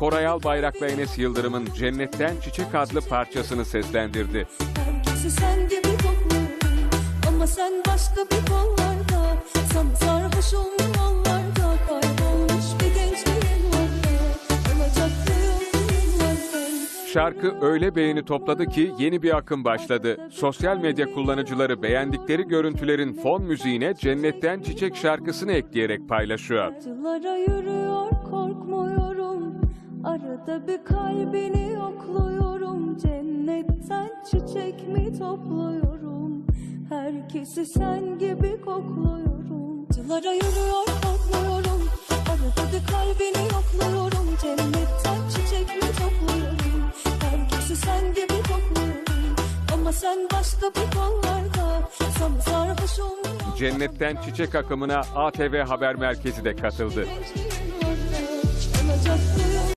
Koray Albayrak'la Enes Yıldırım'ın Cennetten Çiçek adlı parçasını seslendirdi. Herkesi sen gibi kokluyorum Ama sen başka bir kollarda Sana sarhoş Kaybolmuş bir vardı Şarkı öyle beğeni topladı ki yeni bir akım başladı. Sosyal medya kullanıcıları beğendikleri görüntülerin fon müziğine Cennetten Çiçek şarkısını ekleyerek paylaşıyor. Yürüyor korkmuyorum Arada bir kalbini yokluyorum. Cennetten çiçek mi topluyorum? Herkesi sen gibi kokluyorum. Acılara yürüyor korkmuyorum Arada bir kalbini yokluyorum. Cennetten çiçek mi topluyorum? Herkesi sen gibi kokluyorum. Ama sen başka bir kollarda. Sana sarhoş olmuş Cennetten Çiçek akımına ATV Haber Merkezi de katıldı.